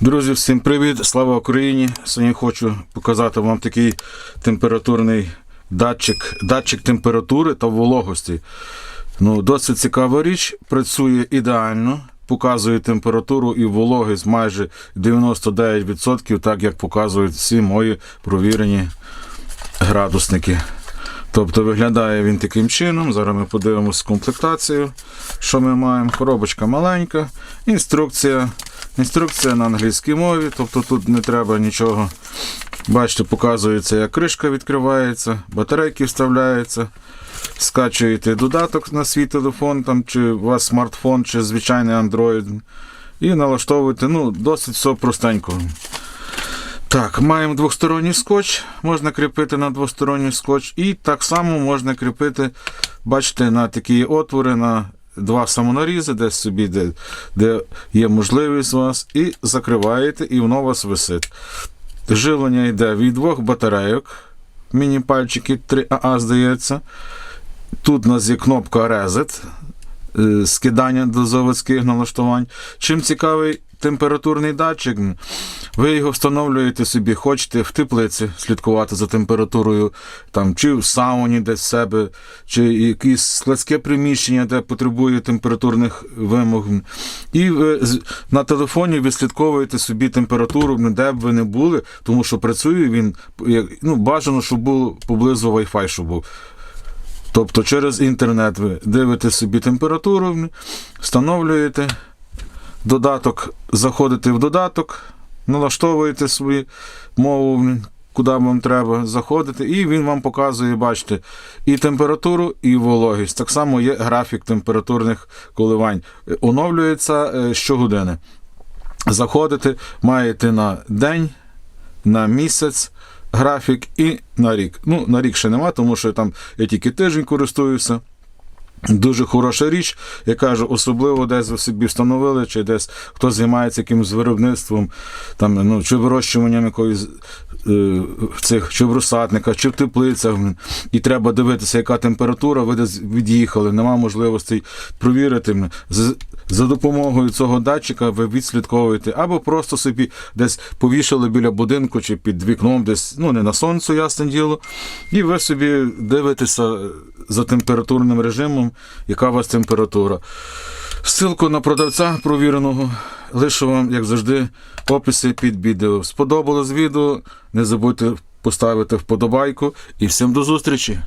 Друзі, всім привіт! Слава Україні! Сьогодні хочу показати вам такий температурний датчик, датчик температури та вологості. Ну, досить цікава річ, працює ідеально, показує температуру і вологість майже 99%, так як показують всі мої провірені градусники. Тобто виглядає він таким чином. Зараз ми подивимося комплектацію. Що ми маємо? Коробочка маленька, інструкція. Інструкція на англійській мові, тобто тут не треба нічого. Бачите, показується, як кришка відкривається, батарейки вставляються. Скачуєте додаток на свій телефон, там, чи у вас смартфон, чи звичайний Android. І налаштовуєте, ну, досить все простенько. Так, маємо двосторонній скотч, можна кріпити на двосторонній скотч, і так само можна кріпити, бачите, на такі отвори, на два самонарізи, десь собі, де, де є можливість у вас, і закриваєте, і воно у вас висить. Живлення йде від двох батарейок, міні-пальчики 3АА, здається. Тут у нас є кнопка Reset, е, скидання до заводських налаштувань. Чим цікавий температурний датчик, ви його встановлюєте собі, хочете в теплиці слідкувати за температурою, там, чи в сауні десь себе, чи якесь складське приміщення, де потребує температурних вимог. І ви на телефоні відслідковуєте собі температуру, де б ви не були, тому що працює він, ну, бажано, щоб був поблизу Wi-Fi, щоб був. Тобто через інтернет ви дивите собі температуру, встановлюєте додаток, заходите в додаток, налаштовуєте свою мову, куди вам треба, заходите, і він вам показує, бачите, і температуру, і вологість. Так само є графік температурних коливань. Оновлюється е, щогодини. Заходите, маєте на день, на місяць. Графік і на рік. Ну, на рік ще нема, тому що там я тільки тиждень користуюся. Дуже хороша річ, я кажу, особливо десь ви собі встановили, чи десь хто займається якимось виробництвом, там, ну, чи вирощуванням якоїсь е, цих, чи в розсадниках, чи в теплицях, і треба дивитися, яка температура, ви десь від'їхали, нема можливостей провірити. За допомогою цього датчика ви відслідковуєте, або просто собі десь повішали біля будинку чи під вікном, десь, ну не на сонцю, ясне діло, і ви собі дивитеся за температурним режимом, яка у вас температура. Ссылку на продавця провіреного лишу вам, як завжди, в описі під відео. Сподобалось відео, не забудьте поставити вподобайку і всім до зустрічі!